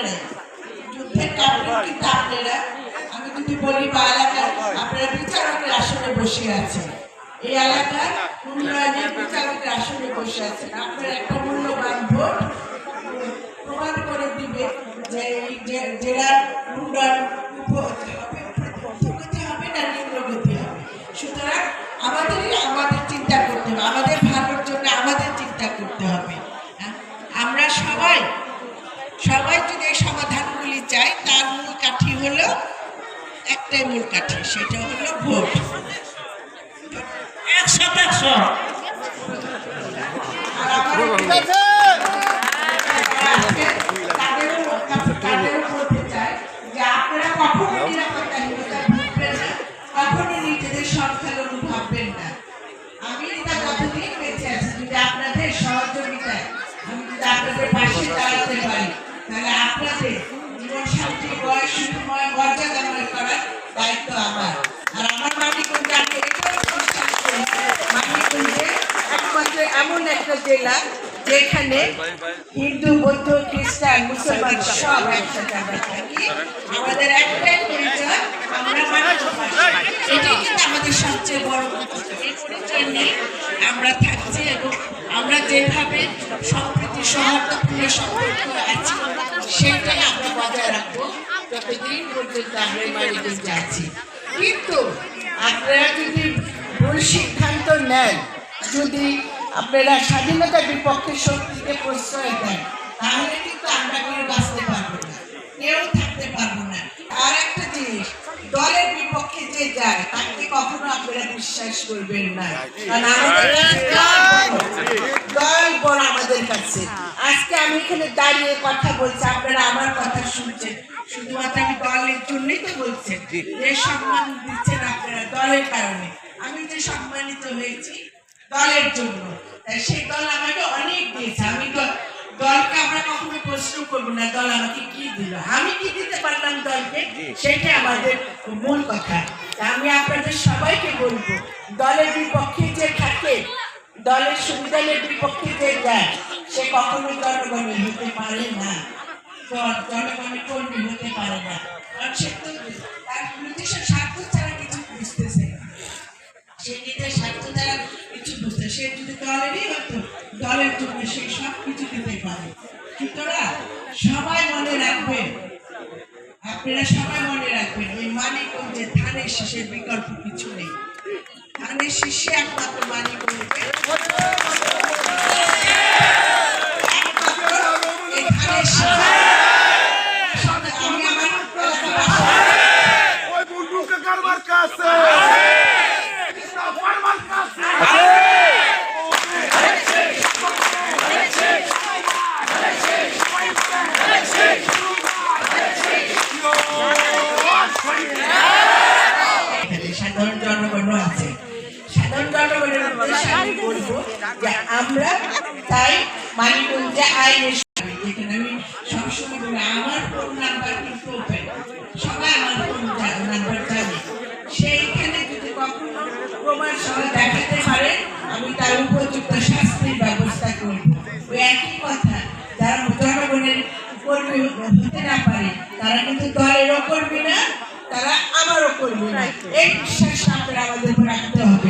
আপনারা যুদ্ধের ক্যাপ্টেন কিন্তু আপনারা আমি যদি বলি বা এলাকার আপনারা বিচারকের আসনে বসে আছেন। এই এলাকার উন্নয়নের বিচারকের আসনে বসে আছেন। আপনার একটা মূল্যবান ভোট প্রমাণ করে দিবে যে এই জেলার উন্নয়ন হবে হবে না নিম্নগতি হবে। সুতরাং আমাদেরই আমাদের চিন্তা করতে হবে। আমাদের ভালোর জন্য আমাদের চিন্তা করতে হবে। হ্যাঁ? আমরা সবাই সবাই যদি এই সমাধানগুলি চাই তার মূল কাঠি হলো একটাই মূল কাঠি সেটা হলো ভোট। আপনারা কখনো ভুগবেন কখনো নিজেদের সংখ্যালঘু আপনাদের একমাত্র এমন একটা জেলা যেখানে হিন্দু, বৌদ্ধ, খ্রিস্টান, মুসলমান সব একসাথে আমরা থাকি। আমাদের একটাই পরিচয়, আমরা সবচেয়ে বড় পরিচয়। আমরা আমরা যেভাবে সম্প্রীতি সৌহার্দ্যপূর্ণ সম্পর্ক আছি সেটাই আমরা বজায় রাখব যতদিন পর্যন্ত আমরা মানিকগঞ্জে আছি। কিন্তু আপনারা যদি ভুল সিদ্ধান্ত নেন যদি আপনারা স্বাধীনতার বিপক্ষে শক্তিকে প্রশ্রয় দেন তাহলে কিন্তু আমরা কেউ বাঁচতে পারব না কেউ থাকতে পারব না। আর একটা জিনিস দলের বিপক্ষে যে যায় তাকে কখনো আপনারা বিশ্বাস করবেন না। কারণ আমাদের কাছে আজকে আমি এখানে দাঁড়িয়ে কথা বলছি আপনারা আমার কথা শুনছেন। শুধুমাত্র আমি দলের জন্যই তো বলছেন যে সম্মান দিচ্ছেন আপনারা দলের কারণে। আমি যে সম্মানিত হয়েছি দলের জন্য সেই দল আমাকে অনেক দিয়েছে। আমি তো দলকে আমরা কখনো প্রশ্ন করব না দল আমাকে কি দিল? আমি কি দিতে পারলাম দলকে? সেটাই আমাদের মূল কথা। আমি আপনাদের সবাইকে বলব দলের বিপক্ষে যে থাকে দলের সুবিধানের বিপক্ষে যে যায় সে কখনো জনগণের হতে পারে না। জন- জনগণের কর্মী হতে পারে না। কারণ সে তো তার নিজস্ব স্বার্থ ছাড়া কিছু বুঝতেছে সে নিজের স্বার্থ দ্বারা কিছু বুঝতে সে যদি দলেরই হতো, দলের জন্য সে সব কিছু দিতে পারে। সুতরাং সবাই মনে রাখবেন, আপনারা সবাই মনে রাখবেন, এই মানিকগঞ্জে ধানের শীষের বিকল্প কিছু নেই। ধানের শীষে একমাত্র মানিকগঞ্জে এখানে সাধারণ জনগণও আছে সাধারণ বলব আমরা তাই মানিকগঞ্জে আইনের আমার ফোন নাম্বার কিন্তু সবাই আমার ফোন নাম্বার জানে সেইখানে যদি কখনো প্রমাণ সহ দেখাতে পারে আমি তার উপযুক্ত শাস্তির ব্যবস্থা করব। ওই একই কথা, যারা জনগণের কর্মী হতে না পারে, তারা কিন্তু দলেরও কর্মী না, তারা আমারও কর্মী না। এই বিশ্বাস আমাদের রাখতে রাখতে